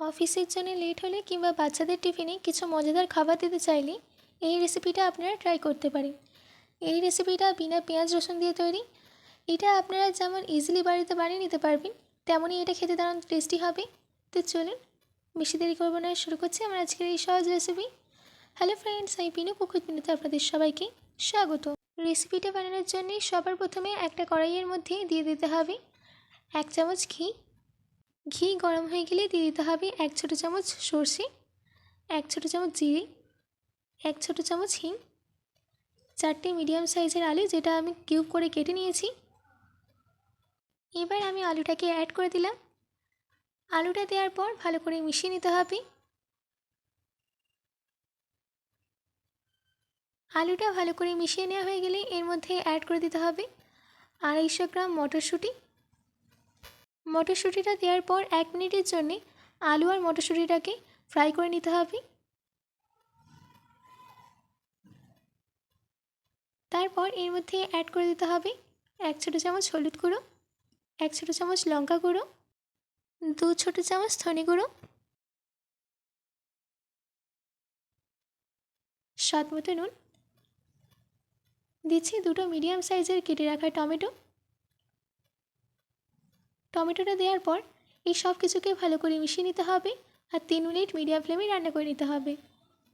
অফিসের জন্য লেট হলে কিংবা বাচ্চাদের টিফিনে কিছু মজাদার খাবার দিতে চাইলে এই রেসিপিটা আপনারা ট্রাই করতে পারেন। এই রেসিপিটা বিনা পেঁয়াজ, রসুন দিয়ে তৈরি। এটা আপনারা যেমন ইজিলি বাড়িতে বানিয়ে নিতে পারবেন, তেমনই এটা খেতে দারুণ টেস্টি হবে। তো চলুন, বেশি দেরি করব না, শুরু করছি আমার আজকের এই সহজ রেসিপি হ্যালো ফ্রেন্ডস আমি পিনু কুকুর পিনুতে আপনাদের সবাইকে স্বাগত। রেসিপিটা বানানোর জন্য সবার প্রথমে একটা কড়াইয়ের মধ্যে দিয়ে দিতে হবে। এক চামচ ঘি ঘি গরম হয়ে গেলে দিয়ে দিতে হবে এক ছোটো চামচ সর্ষে, এক ছোটো চামচ জিরে, এক ছোটো চামচ হিং, চারটে মিডিয়াম সাইজের আলু যেটা আমি কিউব করে কেটে নিয়েছি। এবার আমি আলুটাকে অ্যাড করে দিলাম। আলুটা দেওয়ার পর ভালো করে মিশিয়ে নিতে হবে। আলুটা ভালো করে মিশিয়ে নেওয়া হয়ে গেলে এর মধ্যে অ্যাড করে দিতে হবে আড়াইশো গ্রাম মটরশুঁটি মটরশুঁটিটা দেওয়ার পর এক মিনিটের জন্যে আলু আর মটরশুঁটিটাকে ফ্রাই করে নিতে হবে। তারপর এর মধ্যে অ্যাড করে দিতে হবে এক ছোটো চামচ হলুদ গুঁড়ো, এক ছোটো চামচ লঙ্কা গুঁড়ো, দু ছোটো চামচ ধনে গুঁড়ো। স্বাদ মতো নুন। দিচ্ছি দুটো মিডিয়াম সাইজের কেটে রাখা টমেটো। টমেটোটা দেওয়ার পর এই সব কিছুকে ভালো করে মিশিয়ে নিতে হবে আর তিন মিনিট মিডিয়াম ফ্লেমে রান্না করে নিতে হবে।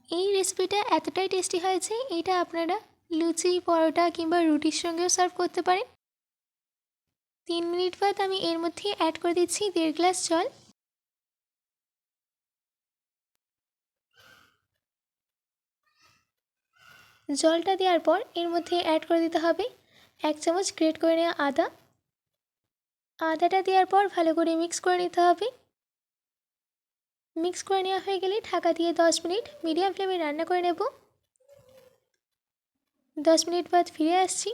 এই রেসিপিটা এতটাই টেস্টি হয়েছে এটা আপনারা লুচি, পরোটা কিংবা রুটির সঙ্গেও সার্ভ করতে পারেন। তিন মিনিট বাদ আমি এর মধ্যে অ্যাড করে দিচ্ছি দেড় গ্লাস জল। জলটা দেওয়ার পর এর মধ্যে অ্যাড করে দিতে হবে এক চামচ গ্রেট করে নেওয়া আদা। আদাটা দেওয়ার পর ভালো করে মিক্স করে নিতে হবে। মিক্স করে নেওয়া হয়ে গেলে ঢাকা দিয়ে দশ মিনিট মিডিয়াম ফ্লেমে রান্না করে নেব। দশ মিনিট বাদ ফিরে আসছি।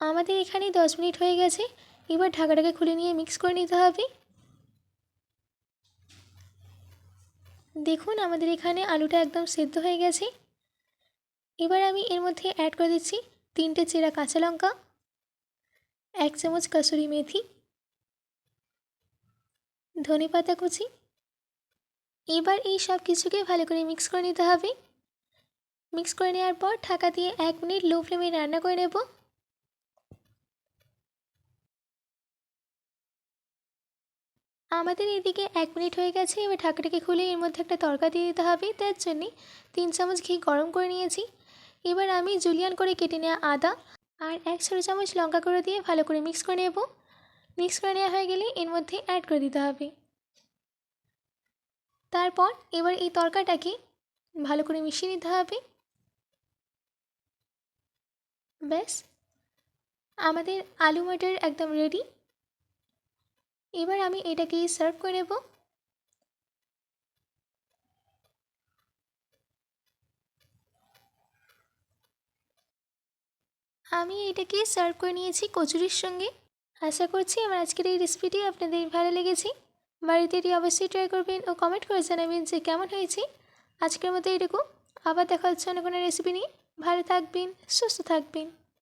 আমাদের এখানে দশ মিনিট হয়ে গেছে। এবার ঢাকাটাকে খুলে নিয়ে মিক্স করে নিতে হবে। দেখুন আমাদের এখানে আলুটা একদম সেদ্ধ হয়ে গেছে। এবার আমি এর মধ্যে অ্যাড করে দিচ্ছি তিনটে চেরা কাঁচা লঙ্কা। এক চামচ কাসুরি মেথি, ধনে পাতা কুচি। এবার এই সব কিছুকে ভালো করে মিক্স করে নিতে হবে। মিক্স করে নেওয়ার পর ঢাকা দিয়ে এক মিনিট লো ফ্লেমে রান্না করে নেব। আমাদের এদিকে এক মিনিট হয়ে গেছে, এবার ঢাকাটাকে খুলে এর মধ্যে একটা তরকা দিয়ে দিতে হবে। তার জন্যে তিন চামচ ঘি গরম করে নিয়েছি। এবার আমি জুলিয়ান করে কেটে নেওয়া আদা আর এক ছোটো চামচ লঙ্কা গুঁড়ো দিয়ে ভালো করে মিক্স করে নেব। মিক্স করে নেওয়া হয়ে গেলে এর মধ্যে অ্যাড করে দিতে হবে। তারপর এবার এই তরকাটাকে ভালো করে মিশিয়ে নিতে হবে। ব্যাস, আমাদের আলু মটর একদম রেডি এবার আমি এটাকে সার্ভ করে নেব। আমি এটাকে সার্ভ করে নিয়েছি কচুরির সঙ্গে। আশা করছি আমার আজকের এই রেসিপিটি আপনাদের ভালো লেগেছে। বাড়িতে এটি অবশ্যই ট্রাই করবেন ও কমেন্ট করে জানাবেন যে কেমন হয়েছে। আজকের মতো এটুকু আবার দেখা হচ্ছে অন্য কোনো রেসিপি নিয়ে। ভালো থাকবেন, সুস্থ থাকবেন।